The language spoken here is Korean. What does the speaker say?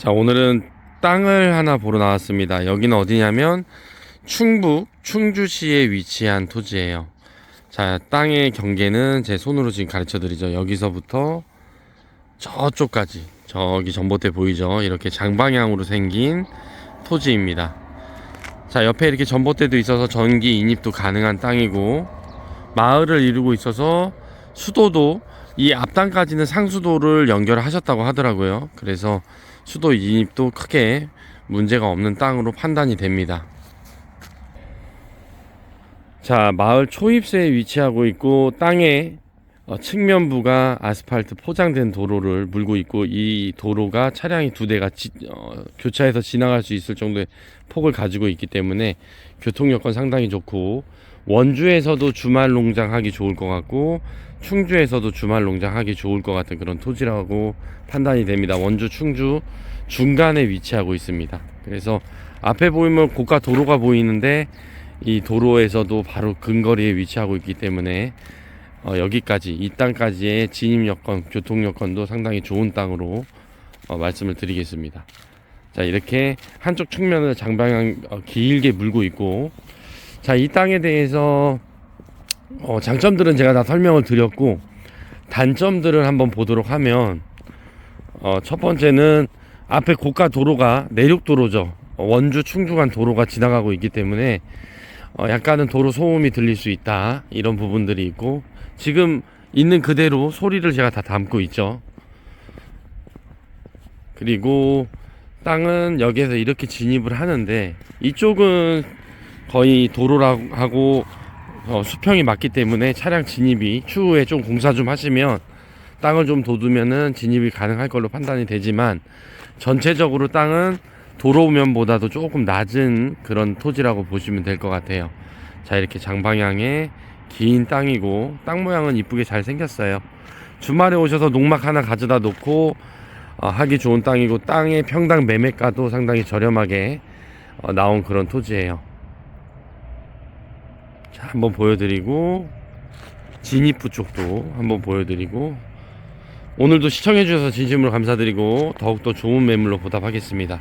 자, 오늘은 땅을 하나 보러 나왔습니다. 여기는 어디냐면 충북 충주시에 위치한 토지예요. 자, 땅의 경계는 제 손으로 지금 가르쳐 드리죠. 여기서부터 저쪽까지 저기 전봇대 보이죠? 이렇게 장방향으로 생긴 토지입니다. 자, 옆에 이렇게 전봇대도 있어서 전기 인입도 가능한 땅이고 마을을 이루고 있어서 수도도 이 앞단까지는 상수도를 연결하셨다고 하더라고요. 그래서 수도 인입도 크게 문제가 없는 땅으로 판단이 됩니다. 자, 마을 초입세에 위치하고 있고 땅의 어, 측면부가 아스팔트 포장된 도로를 물고 있고 이 도로가 차량이 두 대가 지- 어, 교차해서 지나갈 수 있을 정도의 폭을 가지고 있기 때문에 교통 여건 상당히 좋고 원주에서도 주말 농장 하기 좋을 것 같고 충주에서도 주말 농장 하기 좋을 것 같은 그런 토지라고 판단이 됩니다. 원주 충주 중간에 위치하고 있습니다. 그래서 앞에 보이면 고가 도로가 보이는데 이 도로에서도 바로 근거리에 위치하고 있기 때문에 어, 여기까지 이 땅까지의 진입 여건, 교통 여건도 상당히 좋은 땅으로 어, 말씀을 드리겠습니다. 자 이렇게 한쪽 측면을 장방향 어, 길게 물고 있고 자 이 땅에 대해서 어, 장점들은 제가 다 설명을 드렸고 단점들을 한번 보도록 하면 어, 첫 번째는 앞에 고가 도로가 내륙 도로죠 어, 원주 충주 간 도로가 지나가고 있기 때문에 어, 약간은 도로 소음이 들릴 수 있다 이런 부분들이 있고 지금 있는 그대로 소리를 제가 다 담고 있죠 그리고 땅은 여기에서 이렇게 진입을 하는데 이쪽은 거의 도로라고 어, 수평이 맞기 때문에 차량 진입이 추후에 좀 공사 좀 하시면 땅을 좀 돋우면은 진입이 가능할 걸로 판단이 되지만 전체적으로 땅은 도로면보다도 조금 낮은 그런 토지라고 보시면 될 것 같아요. 자 이렇게 장방향의 긴 땅이고 땅 모양은 이쁘게 잘 생겼어요. 주말에 오셔서 농막 하나 가져다 놓고 어, 하기 좋은 땅이고 땅의 평당 매매가도 상당히 저렴하게 어, 나온 그런 토지예요. 자, 한번 보여드리고 진입부 쪽도 한번 보여드리고 오늘도 시청해주셔서 진심으로 감사드리고 더욱더 좋은 매물로 보답하겠습니다.